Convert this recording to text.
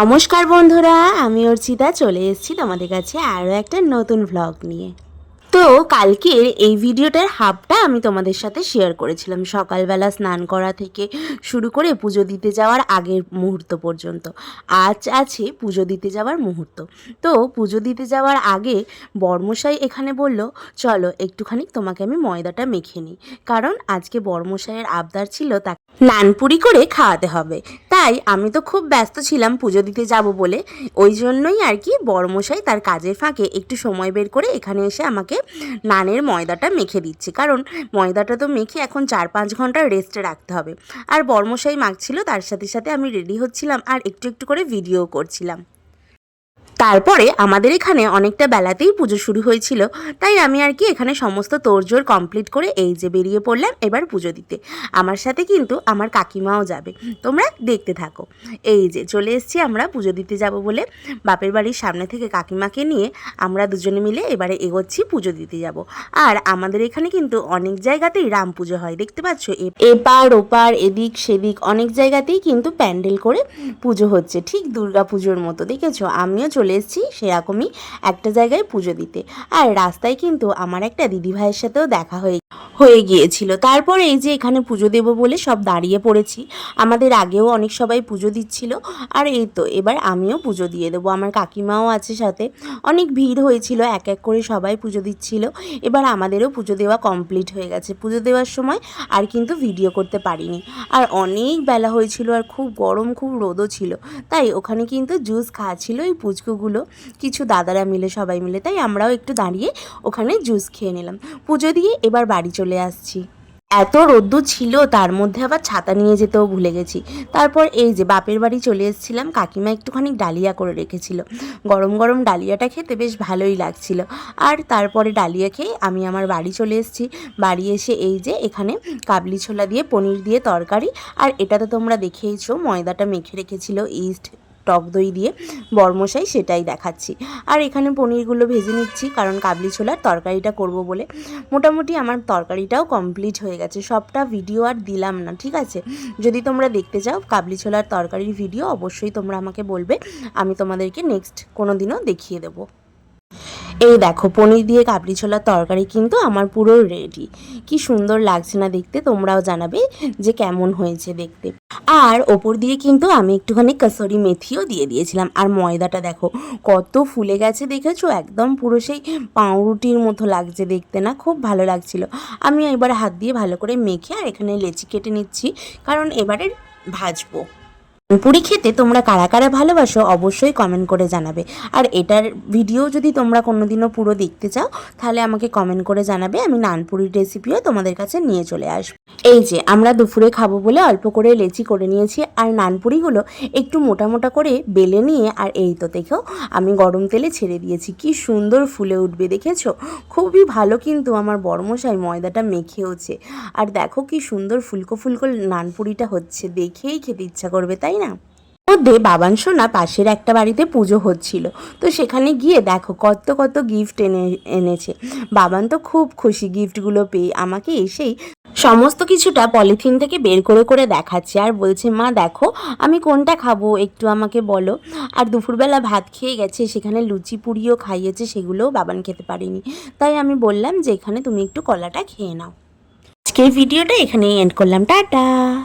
নমস্কার বন্ধুরা, আমি অর্চিতা, চলে এসেছি তোমাদের কাছে আরও একটা নতুন ভ্লগ নিয়ে। তো কালকের এই ভিডিওটার হাফটা আমি তোমাদের সাথে শেয়ার করেছিলাম সকালবেলা স্নান করা থেকে শুরু করে পুজো দিতে যাওয়ার আগের মুহূর্ত পর্যন্ত। আজ আছে পুজো দিতে যাওয়ার মুহূর্ত। তো পুজো দিতে যাওয়ার আগে বর্মশাই এখানে বলল, চলো একটুখানি তোমাকে আমি ময়দাটা মেখে নিই। কারণ আজকে বর্মশাইয়ের আবদার ছিল তাকে নানপুরি করে খাওয়াতে হবে। তাই আমি তো খুব ব্যস্ত ছিলাম পুজো দিতে যাব বলে। ওই জন্যই আর কি বড়মশাই তার কাজের ফাঁকে একটু সময় বের করে এখানে এসে আমাকে নানের ময়দাটা মেখে দিচ্ছে। কারণ ময়দাটা তো মেখে এখন চার পাঁচ ঘণ্টা রেস্টে রাখতে হবে। আর বড়মশাই মাখছিল, তার সাথে সাথে আমি রেডি হচ্ছিলাম আর একটু একটু করে ভিডিও করছিলাম। তারপরে আমাদের এখানে অনেকটা বেলাতেই পুজো শুরু হয়েছিল। তাই আমি আর কি এখানে সমস্ত তোড়জোড় কমপ্লিট করে এই যে বেরিয়ে পড়লাম এবার পুজো দিতে। আমার সাথে কিন্তু আমার কাকিমাও যাবে। তোমরা দেখতে থাকো। এই যে চলে এসেছি আমরা পুজো দিতে যাব বলে। বাপের বাড়ির সামনে থেকে কাকিমাকে নিয়ে আমরা দুজনে মিলে এবারে এগোচ্ছি পুজো দিতে যাব। আর আমাদের এখানে কিন্তু অনেক জায়গাতেই রাম পুজো হয়। দেখতে পাচ্ছ? এপার, ওপার, এদিক, সেদিক অনেক জায়গাতেই কিন্তু প্যান্ডেল করে পুজো হচ্ছে। ঠিক দুর্গা পুজোর মতো। দেখেছ? আমিও চলে এসেছি সেরকমই একটা জায়গায় পুজো দিতে। আর রাস্তায় কিন্তু আমার একটা দিদিভাইয়ের সাথেও দেখা হয়ে হয়ে গিয়েছিল। তারপর এই যে এখানে পুজো দেব বলে সব দাঁড়িয়ে পড়েছি। আমাদের আগেও অনেক সবাই পুজো দিচ্ছিল। আর এই তো এবার আমিও পুজো দিয়ে দেবো। আমার কাকিমাও আছে সাথে। অনেক ভিড় হয়েছিল, এক এক করে সবাই পুজো দিচ্ছিল। এবার আমাদেরও পুজো দেওয়া কমপ্লিট হয়ে গেছে। পুজো দেওয়ার সময় আর কিন্তু ভিডিও করতে পারিনি। আর অনেক বেলা হয়েছিল আর খুব গরম, খুব রোদও ছিল। তাই ওখানে কিন্তু জুস খাওয়া ছিল, এই পুচকুগুলো কিছু দাদারা মিলে, সবাই মিলে, তাই আমরাও একটু দাঁড়িয়ে ওখানে জুস খেয়ে নিলাম। পুজো দিয়ে এবার বাড়ি চলে আসছি। এত রোদ্দুর ছিল, তার মধ্যে আবার ছাতা নিয়ে যেতেও ভুলে গেছি। তারপর এই যে বাপের বাড়ি চলে এসেছিলাম, কাকিমা একটুখানি ডালিয়া করে রেখেছিল। গরম গরম ডালিয়াটা খেতে বেশ ভালোই লাগছিল। আর তারপরে ডালিয়া খেয়ে আমি আমার বাড়ি চলে এসেছি। বাড়ি এসে এই যে এখানে কাবলি ছোলা দিয়ে, পনির দিয়ে তরকারি। আর এটা তো তোমরা দেখেইছো, ময়দাটা মেখে রেখেছিল ইস্ট টক দই দিয়ে বরমশাই সেটাই দেখাচ্ছি। আর এখানে পনিরগুলো ভেজে নিচ্ছি, কারণ কাবলি ছোলার তরকারিটা করব বলে। মোটামুটি আমার তরকারিটাও কমপ্লিট হয়ে গেছে, সবটা ভিডিও আর দিলাম না, ঠিক আছে? যদি তোমরা দেখতে চাও কাবলি ছোলার তরকারির ভিডিও অবশ্যই তোমরা আমাকে বলবে, আমি তোমাদেরকে নেক্সট কোনো দিনও দেখিয়ে দেবো। এই দেখো, পনির দিয়ে কাবলি ছোলার তরকারি কিন্তু আমার পুরো রেডি কি সুন্দর লাগছে না দেখতে, তোমরাও জানাবে যে কেমন হয়েছে দেখতে। আর ওপর দিয়ে কিন্তু আমি একটুখানি কাসরি মেথিও দিয়ে দিয়েছিলাম। আর ময়দাটা দেখো, কত ফুলে গেছে দেখেছ? একদম পুরো সেই পাউরুটির মতো লাগছে দেখতে না? খুব ভালো লাগছিল। আমি এবার হাত দিয়ে ভালো করে মেখে আর এখানে লেচি কেটে নিচ্ছি। কারণ এবারে ভাজবো। পুরি খেতে তোমরা কারা কারা ভালোবাসো অবশ্যই কমেন্ট করে জানাবে। আর এটার ভিডিও যদি তোমরা কোনোদিনও পুরো দেখতে চাও, তাহলে আমাকে কমেন্ট করে জানাবে, আমি নানপুরির রেসিপিও তোমাদের কাছে নিয়ে চলে আসব। এই যে, আমরা দুপুরে খাব বলে অল্প করে লেচি করে নিয়েছি, আর নানপুরিগুলো একটু মোটা মোটা করে বেলে নিয়ে, আর এই তো দেখো, আমি গরম তেলে ছেড়ে দিয়েছি। কি সুন্দর ফুলে উঠবে, দেখেছ? খুবই ভালো কিন্তু আমার বড়মশাই ময়দাটা মেখেওছে। আর দেখো কি সুন্দর ফুলকো ফুলকো নানপুরিটা হচ্ছে, দেখেই খেতে ইচ্ছা করবে, তাই না? মধ্যে বাবান সোনা পাশের একটা বাড়িতে পুজো হচ্ছিল। তো সেখানে গিয়ে দেখো কত কত গিফট এনে, এনেছে। বাবান তো খুব খুশি গিফটগুলো পেয়ে আমাকে এসেই সমস্ত কিছুটা পলিথিন থেকে বের করে করে দেখাচ্ছে আর বলছে, মা, দেখো, আমি কোনটা খাব? একটু আমাকে বলো। আর দুপুরবেলা ভাত খেয়ে গেছে, সেখানে লুচি পুরিও খাইয়েছে, সেগুলোও বাবান খেতে পারিনি। তাই আমি বললাম যে, এখানে তুমি একটু কলাটা খেয়ে নাও। আজকের ভিডিওটা এখানেই এন্ড করলাম। টাটা!